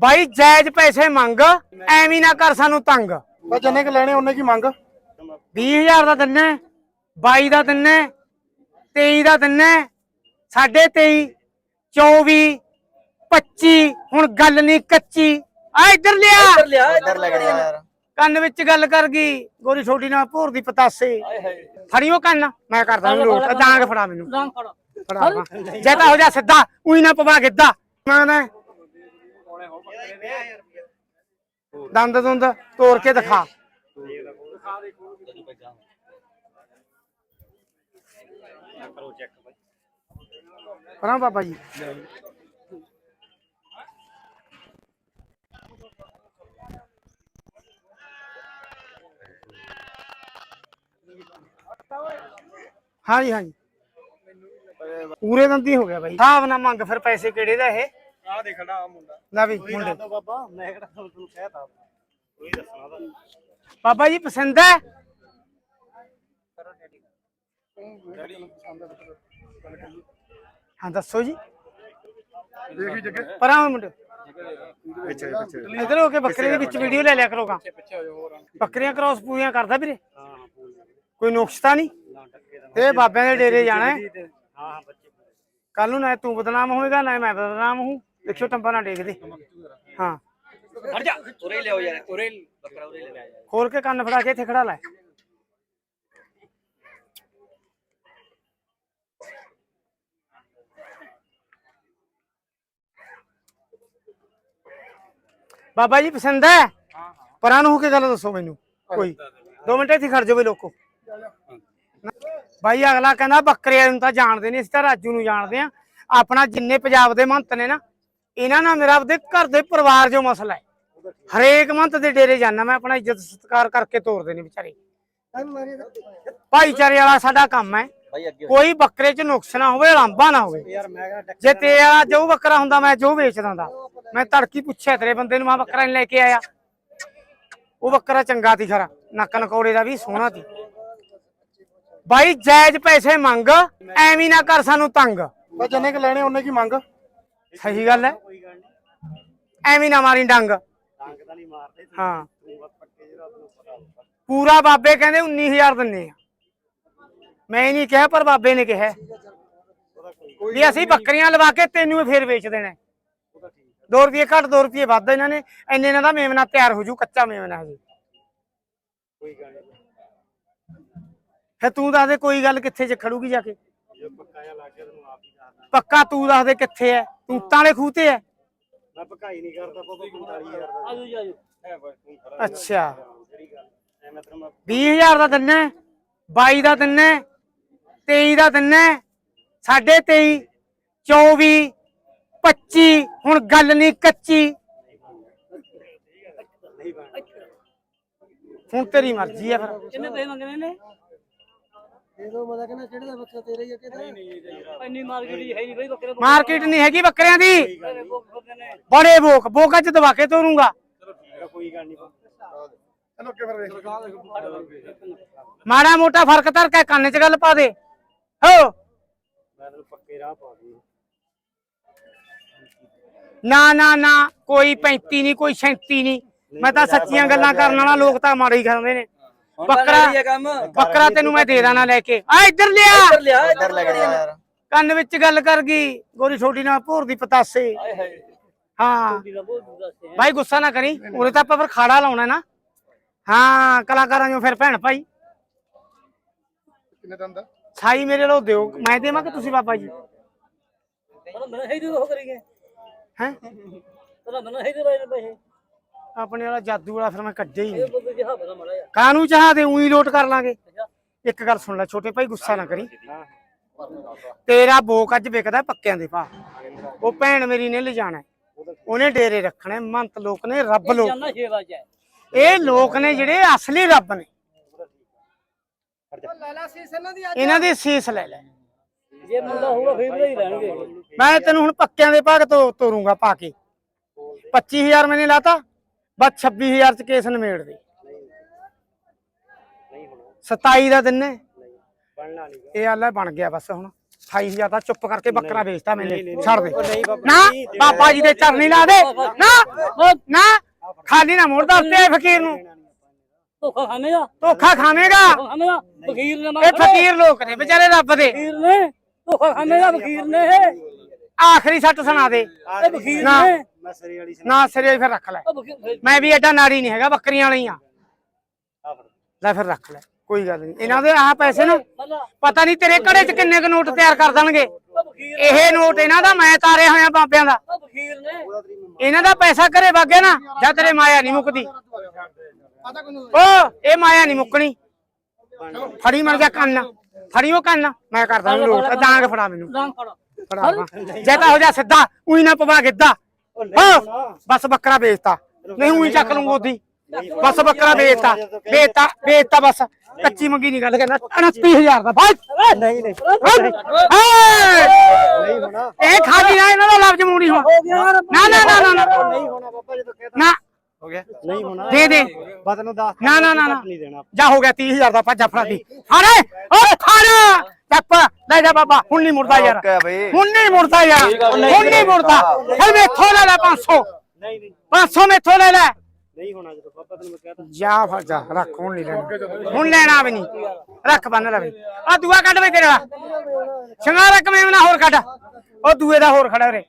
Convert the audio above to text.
ਬਾਈ ਜਾਇਜ਼ ਪੈਸੇ ਮੰਗ ਐਵੇਂ ਨਾ ਕਰ ਸਾਨੂੰ ਤੰਗ। ਬਸ ਜਿੰਨੇ ਕਿ ਲੈਣੇ ਉਹਨੇ ਕੀ ਮੰਗ? 20000 ਦਾ ਦਿੰਨਾ 22 ਦਾ ਦਿੰਨਾ 23 ਦਾ ਦਿੰਨਾ ਸਾਢੇ 23 24 25 ਹੁਣ ਗੱਲ ਨਹੀਂ ਕੱਚੀ। ਆ ਇੱਧਰ ਲਿਆ। ਲਿਆ ਇੱਧਰ ਲੈ ਕੇ ਜਾ ਯਾਰ। ਕੰਨ ਵਿੱਚ ਗੱਲ ਕਰ ਗਈ ਗੋਰੀ ਛੋਟੀ ਨਾਲ ਭੋਰ ਦੀ ਪਤਾਸੇ। ਫੜੀ ਉਹ ਕੰਨ? ਮੈਂ ਕਰਦਾ ਨੂੰ ਲੋਟ ਡਾਂਗ ਫੜਾ ਮੈਨੂੰ। ਡਾਂਗ ਫੜ। ਜੇ ਤਾਂ ਹੋ ਜਾ ਸਿੱਧਾ ਉਹੀ ਨਾ ਪਵਾ ਗਿੱਦਾ ਮੈਂ ਨਾ ਦੰਦ ਦੁੰਦ ਤੋੜ ਕੇ ਦਿਖਾ ਪਰਾਂ ਬਾਬਾ ਜੀ ਹਾਂਜੀ ਹਾਂਜੀ ਪੂਰੇ ਦੰਦੀ ਹੋ ਗਿਆ ਬਾਈ ਹਿਸਾਬ ਨਾ ਮੰਗ ਫਿਰ ਪੈਸੇ ਕਿਹੜੇ ਦਾ ਇਹ ਆ ਦੇਖਣਾ ਆ ਮੁੰਡਾ ਲੈ ਵੀ ਮੁੰਡੇ। ਬਾਬਾ ਮੈਂ ਕਿਹੜਾ ਤੁਹਾਨੂੰ ਕਹਿਤਾ? ਕੋਈ ਦੱਸਣਾ ਦਾ ਬਾਬਾ ਜੀ ਪਸੰਦ ਹੈ? ਹਾਂ ਦੱਸੋ ਜੀ। ਦੇਖੀ ਜੱਗੇ। ਪਰਾਂ ਹੋਏ ਮੁੰਡੇ। ਪਿੱਛੇ ਪਿੱਛੇ। ਇਧਰ ਹੋ ਕੇ ਬੱਕਰੇ ਦੇ ਵਿੱਚ ਵੀਡੀਓ ਲੈ ਲਿਆ ਕਰੋਗਾ। ਬੱਕਰੀਆਂ ਕ੍ਰਾਸ ਪੂਰੀਆਂ ਕਰਦਾ ਵੀਰੇ। ਕੋਈ ਨੁਕਸ ਤਾਂ ਨਹੀਂ? ਇਹ ਬਾਬਿਆਂ ਦੇ ਡੇਰੇ ਜਾਣਾ ਹੈ। ਕੱਲ ਨੂੰ ਨਾ ਤੂੰ ਬਦਨਾਮ ਹੋਏਗਾ ਨਾ ਮੈਂ ਬਦਨਾਮ ਹੂੰ। ਦੇਖਿਓ ਟੰਬਾ ਨਾ ਡੇਗਦੇ। ਹਾਂ। ਹਟ ਜਾ। ਉਰੇ ਲਿਆਓ ਯਾਰ ਉਰੇ ਬੱਕਰਾ ਉਰੇ ਲੈ ਜਾ ਖੋਲ ਕੇ ਕੰਨ ਫੜਾ ਕੇ ਇੱਥੇ ਖੜਾ ਲੈ। ਬਾਬਾ ਜੀ ਪਸੰਦ ਹੈ? ਪਰਾਂ ਨੂੰ ਹੋ ਕੇ ਗੱਲ ਦੱਸੋ ਮੈਨੂੰ। ਕੋਈ। 2 ਮਿੰਟ ਇੱਥੇ ਖੜ ਜਾਓ ਵੀ ਲੋਕੋ। ਬਾਈ ਅਗਲਾ ਕਹਿੰਦਾ ਬੱਕਰੇ ਨੂੰ ਤਾਂ ਜਾਣਦੇ ਨਹੀਂ ਅਸੀਂ ਤਾਂ ਰਾਜੂ ਨੂੰ ਜਾਣਦੇ ਆ। ਆਪਣਾ ਜਿੰਨੇ ਪੰਜਾਬ ਦੇ ਮਹੰਤ ਨੇ ਨਾ ਇਹਨਾਂ ਨਾਲ ਮੇਰਾ ਆਪਦੇ ਘਰ ਦੇ ਪਰਿਵਾਰ ਜੋ ਮਸਲਾ ਹੈ। ਹਰੇਕ ਮੰਤ ਦੇ ਡੇਰੇ ਜਾਣਾ ਮੈਂ ਆਪਣਾ ਇੱਜ਼ਤ ਸਤਿਕਾਰ ਕਰਕੇ ਤੋਰਦੇ ਨੇ ਵਿਚਾਰੇ। ਭਾਈਚਾਰੇ ਵਾਲਾ ਸਾਡਾ ਕੰਮ ਹੈ। ਕੋਈ ਬੱਕਰੇ 'ਚ ਨੁਕਸ ਨਾ ਹੋਵੇ ਲਾਂਭਾ ਨਾ ਹੋਵੇ। ਯਾਰ ਮੈਂ ਕਿਹਾ ਜੇ ਤੇਰਾ ਜੋ ਬੱਕਰਾ ਹੁੰਦਾ ਮੈਂ ਜੋ ਵੇਚ ਦਿੰਦਾ ਮੈਂ ਤੜਕੀ ਪੁੱਛਿਆ ਤੇਰੇ ਬੰਦੇ ਨੂੰ ਮੈਂ ਬੱਕਰਾ ਨਹੀਂ ਲੈ ਕੇ ਆਇਆ। ਉਹ ਬੱਕਰਾ ਚੰਗਾ ਤੀ ਖਰਾ। ਨੱਕ ਨਕੌੜੇ ਦਾ ਵੀ ਸੋਹਣਾ ਤੀ ਬਾਈ ਜਾਇਜ਼ ਪੈਸੇ ਮੰਗ ਐਵੇਂ ਨਾ ਕਰ ਸਾਨੂੰ ਤੰਗ। ਜਿੰਨੇ ਕਿ ਲੈਣੇ ਉਹਨੇ ਕੀ ਮੰਗ? ਸਹੀ ਗੱਲ ਹੈ। ਐਵੇਂ ਨਾ ਮਾਰੀ ਡੰਗ। ਹਾਂ। ਪੂਰਾ ਬਾਬੇ ਕਹਿੰਦੇ 19000 ਦਿੰਨੇ ਆ। ਮੈਂ ਨਹੀਂ ਕਿਹਾ ਪਰ ਬਾਬੇ ਨੇ ਕਿਹਾ। ਵੀ ਅਸੀਂ ਬੱਕਰੀਆਂ ਲਵਾ ਕੇ ਤੈਨੂੰ ਫੇਰ ਵੇਚ ਦੇਣਾ। 2 ਰੁਪਏ ਘੱਟ 2 ਰੁਪਏ ਵੱਧ ਇਹਨਾਂ ਨੇ। ਇੰਨੇ ਇਹਨਾਂ ਦਾ ਮੇਮਨਾ ਤਿਆਰ ਹੋ ਜੂ ਕੱਚਾ ਮੇਮਨਾ ਹਜੇ। ਫੇ ਤੂੰ ਦੱਸ ਦੇ ਕੋਈ ਗੱਲ ਕਿੱਥੇ ਚ ਖੜੂਗੀ ਜਾ ਕੇ। ਪੱਕਾ ਤੂੰ ਦੱਸ ਦੇ ਕਿੱਥੇ ਐ? ਤੂੰ ਤਾਲੇ ਖੂਤੇ ਐ? ਮੈਂ ਭਕਾਈ ਨਹੀਂ ਕਰਦਾ ਬਾਬਾ 45000 ਦਾ ਆਜੋ ਜੀ ਆਜੋ। ਹੈ ਬਸ ਤੂੰ ਖੜਾ ਅੱਛਾ। ਜਿਹੜੀ ਗੱਲ ਐ ਮੈਂ ਤੈਨੂੰ 20000 ਦਾ ਦਿੰਨਾ 22 ਦਾ ਦਿੰਨਾ 23 ਦਾ ਦਿੰਨਾ ਸਾਢੇ 23 24 25 ਹੁਣ ਗੱਲ ਨਹੀਂ ਕੱਚੀ। ਹੁਣ ਤੇਰੀ ਮਰਜ਼ੀ ਹੈ ਫਿਰ। ਕਿੰਨੇ ਪੈਸੇ ਮੰਗਣੇ ਨੇ ਇਹਦੋਂ ਮੈਂ ਕਹਿੰਦਾ ਕਿਹੜੇ ਦਾ ਬੱਚਾ ਤੇਰਾ ਹੀ ਆ ਕਿਹਦਾ? ਇੰਨੀ ਮਾਰਕੀਟ ਹੀ ਹੈ ਨਹੀਂ ਬਈ ਬੱਕਰੇ ਮਾਰਕੀਟ ਨਹੀਂ ਹੈਗੀ ਬੱਕਰਿਆਂ ਦੀ। ਬੜੇ ਬੋਕ ਬੋਕਾ ਚ ਦਬਾ ਕੇ ਤੋਰੂੰਗਾ। ਕੋਈ ਗੱਲ ਨਹੀਂ। ਚਲੋ ਕਿ ਫਿਰ ਵੇਖ ਮਾੜਾ ਮੋਟਾ ਫ਼ਰਕ ਧਰ ਕੇ ਕੰਨ 'ਚ ਗੱਲ ਪਾ ਦੇ। ਹੋ। ਮੈਂ ਤੈਨੂੰ ਪੱਕੇ ਰਾਹ ਪਾ ਦੂੰ ਨਾ ਨਾ ਨਾ ਕੋਈ 35 ਨਹੀਂ ਕੋਈ 37 ਨਹੀਂ। ਮੈਂ ਤਾਂ ਸੱਚੀਆਂ ਗੱਲਾਂ ਕਰਨ ਵਾਲਾ ਲੋਕ ਤਾਂ ਮਾੜੇ ਹੀ ਕਰਦੇ ਨੇ। ਬੱਕਰਾ ਕੰਮ। ਬੱਕਰਾ ਤੈਨੂੰ ਮੈਂ ਦੇ ਦਾਣਾ ਲੈ ਕੇ। ਆ ਇੱਧਰ ਲਿਆ। ਇੱਧਰ ਲਿਆ ਇੱਧਰ ਲੈ ਕੇ ਜਾ ਯਾਰ। ਕੰਨ ਵਿੱਚ ਗੱਲ ਕਰ ਗਈ। ਗੋਰੀ ਛੋਟੀ ਨਾਲ ਭੋਰ ਦੀ ਪਤਾਸੇ। ਹਾਏ ਹਾਏ। ਹਾਂ। ਦੀ ਦਾ ਭਾਈ ਗੁੱਸਾ ਨਾ ਕਰੀ। ਉਰੇ ਤਾਂ ਆਪਾਂ ਫਿਰ ਖਾੜਾ ਲਾਉਣਾ ਨਾ। ਹਾਂ ਕਲਾਕਾਰਾਂ ਨੂੰ ਫਿਰ ਭੈਣ ਭਾਈ। ਕਿੰਨੇ ਦੰਦ ਛਾਈ ਮੇਰੇ ਲੋ ਦਿਓ। ਮੈਂ ਦੇਵਾਂ ਕਿ ਤੁਸੀਂ ਬਾਬਾ ਜੀ। ਪਰ ਮੈਂ ਹੈ ਉਹ ਕਰੀਏ। ਹੈ? ਤਾਂ ਮੈਂ ਹੈ ਦੇ ਪੈਸੇ। ਆਪਣੇ ਵਾਲਾ ਜਾਦੂ ਵਾਲਾ ਫਿਰ ਮੈਂ ਕੱਢਿਆ ਹੀ ਨਹੀਂ। ਬੰਦੇ ਜਿਹਾ ਬਣਾ ਮੜਾ ਕਾਨੂੰ ਚਾਹ ਦੇ ਉਹੀ ਲੋਟ ਕਰ ਲਾਂਗੇ। ਇੱਕ ਗੱਲ ਸੁਣ ਲੈ ਛੋਟੇ ਭਾਈ ਗੁੱਸਾ ਨਾ ਕਰੀ। ਤੇਰਾ ਬੋਕ ਅੱਜ ਵਿਕਦਾ ਪੱਕਿਆਂ ਦੇ ਭਾ ਉਹ ਭੈਣ ਮੇਰੀ ਨੇ ਲਿਜਾਣਾ ਉਹਨੇ ਡੇਰੇ ਰੱਖਣੇ ਮੰਤ ਲੋਕ ਨੇ ਰੱਬ ਲੋਕ। ਜਾਨਾ 6 ਵਜੇ ਇਹ ਲੋਕ ਨੇ ਜਿਹੜੇ ਅਸਲੀ ਰੱਬ ਨੇ। ਇਹਨਾਂ ਦੀ ਸੀਸ ਲੈ ਲੈ। ਜੇ ਮੁੰਡਾ ਹੋਊਗਾ ਫੇਰ ਵੀ ਲੈਣਗੇ ਮੈਂ ਤੈਨੂੰ ਹੁਣ ਪੱਕਿਆਂ ਦੇ ਭਾਗ ਤੋਂ ਤੋਰੂੰਗਾ ਪਾ ਕੇ। 25000 ਮੈਨੇ ਲਾਤਾ। ਬਸ 26000 ਚ ਕੇਸ ਨਿਮੇੜ ਦੇ। 27 ਦਾ ਦਿਨ ਬਣਨਾ ਨਹੀਂ ਇਹ ਆਲਾ ਬਣ ਗਿਆ ਬਸ ਹੁਣ। 28000 ਦਾ ਚੁੱਪ ਕਰਕੇ ਬੱਕਰਾ ਵੇਚਤਾ ਮੈਨੇ। ਛੱਡ ਦੇ। ਨਾ ਬਾਬਾ ਜੀ ਦੇ ਚਰਨੀ ਲਾ ਦੇ। ਨਾ ਨਾ ਖਾਲੀ ਨਾ ਮੋੜਦਾ ਉੱਤੇ ਫਕੀਰ ਨੂੰ। ਧੋਖਾ ਖਾਵੇਂਗਾ ਧੋਖਾ ਖਾਵੇਂਗਾ ਨੇ ਇਹ ਫਕੀਰ ਲੋਕ ਨੇ ਵਿਚਾਰੇ ਰੱਬ ਦੇ। ਨੇ। ਧੋਖਾ ਖਾਵੇਂਗਾ ਵਕੀਲ ਨੇ ਆਖਰੀ ਸੱਟ ਸੁਣਾ ਦੇ। ਇਹ ਨਾ। ਨੇ। ਮੈਂ ਸਰੀ ਵਾਲੀ ਨਾ ਸਿਰੇ ਫਿਰ ਰੱਖ ਲੈ। ਉਹ ਮੈਂ ਵੀ ਐਡਾ ਨਾੜੀ ਨਹੀਂ ਹੈਗਾ ਬੱਕਰੀਆਂ ਵਾਲੀ ਆ। ਲੈ ਫਿਰ ਰੱਖ ਲੈ ਕੋਈ ਗੱਲ ਨਹੀਂ। ਇਹਨਾਂ ਦੇ ਆਹ ਪੈਸੇ ਨਾ ਮੱਲਾ ਪਤਾ ਨਹੀਂ ਤੇਰੇ ਘੜੇ 'ਚ ਕਿੰਨੇ ਕੁ ਨੋਟ ਤਿਆਰ ਕਰ ਦੇਣਗੇ। ਉਹ ਇਹ ਨੋਟ ਇਹਨਾਂ ਦਾ ਮੈਂ ਤਾਰੇ ਹੋਇਆ ਬਾਬਿਆਂ ਦਾ। ਉਹ ਵਕੀਲ ਨੇ। ਇਹਨਾਂ ਦਾ ਪੈਸਾ ਘਰੇ ਵਗਿਆ ਨਾ ਜਾਂ ਤੇਰੇ ਮਾਇਆ ਨਹੀਂ ਮੁੱਕਦੀ। ਓ ਇਹ ਮਾਇਆ ਨਹੀਂ ਮੁੱਕਣੀ। ਫੜੀ ਮਰ ਜਾ ਕੰਨ। ਫੜੀ ਉਹ ਕੰਨ। ਮੈਂ ਕਰਦਾ ਲੋਟ ਡਾਂਗ ਫੜਾ ਮੈਨੂੰ। ਫੜਾ ਜੇ ਤਾਂ ਹੋ ਜਾ ਸਿੱਧਾ ਉਹੀ ਨਾ ਪਵਾ ਗਿੱਦਾ ਹਾਂ ਬਸ ਬੱਕਰਾ ਵੇਚਤਾ। ਨਹੀਂ ਉਹੀ ਚੱਕ ਲੂੰ ਗੋਦੀ ਬਸ ਬੱਕਰਾ ਵੇਚਤਾ। ਵੇਚਤਾ। ਵੇਚਤਾ ਬਸ। ਕੱਚੀ ਮੰਗੀ ਨਹੀਂ ਗੱਲ ਕਰਨਾ। 29000 ਦਾ। ਬਾਈ ਨਹੀਂ ਨਹੀਂ। ਨਹੀਂ ਹੋਣਾ। ਇਹ ਖਾਲੀ ਨਾ ਇਹਨਾਂ ਦਾ ਲਫ਼ਜ਼ ਮੂੰਹ ਨਹੀਂ ਹੋਣਾ। ਨਾ ਨਾ ਨਾ ਨਾ ਨਹੀਂ ਹੋਣਾ ਬਾਬਾ ਜਦੋਂ ਕਹਿ ਨਾ। ਹੋ ਗਿਆ। ਨਹੀਂ ਹੋਣਾ। ਦੇ ਦੇ। ਬਸ ਨੂੰ ਦੱਸ ਨਾ ਨਾ ਨਾ ਨਾ। ਨਹੀਂ ਦੇਣਾ। ਜਾ ਹੋ ਗਿਆ 30000 ਦਾ ਭੱਜਾ ਫੜਾ ਦੀ। ਅਰੇ ਓ ਫੜ ਚੱਪ। ਲੈ ਜਾ ਬਾਬਾ ਹੁਣ ਨਹੀਂ ਮੁੜਦਾ ਯਾਰ। ਹੁਣ ਨਹੀਂ ਮੁੜਦਾ ਯਾਰ। ਹੁਣ ਨਹੀਂ ਮੁੜਦਾ। ਫਿਰ ਮੈਥੋਂ ਲੈ ਲੈ 500 ਨਹੀਂ ਨਹੀਂ। 500 ਮੈਥੋਂ ਲੈ ਲੈ। ਨਹੀਂ ਹੋਣਾ ਜਦੋਂ ਬਾਬਾ ਤੈਨੂੰ ਮੈਂ ਕਹਤਾ ਜਾ ਫੜ ਜਾ ਰੱਖ ਹੁਣ ਨਹੀਂ ਲੈਣਾ। ਹੁਣ ਲੈਣਾ ਵੀ ਨਹੀਂ। ਰੱਖ ਬੰਨ ਲੈ ਵੀ ਆ ਦੂਆ ਕੱਢ ਵੇ ਤੇਰਾ ਸ਼ਿੰਗਾਰ ਕਮੇਵ ਨਾ ਹੋਰ ਕੱਢ। ਉਹ ਦੂਏ ਦਾ ਹੋਰ ਖੜਾ ਰੇ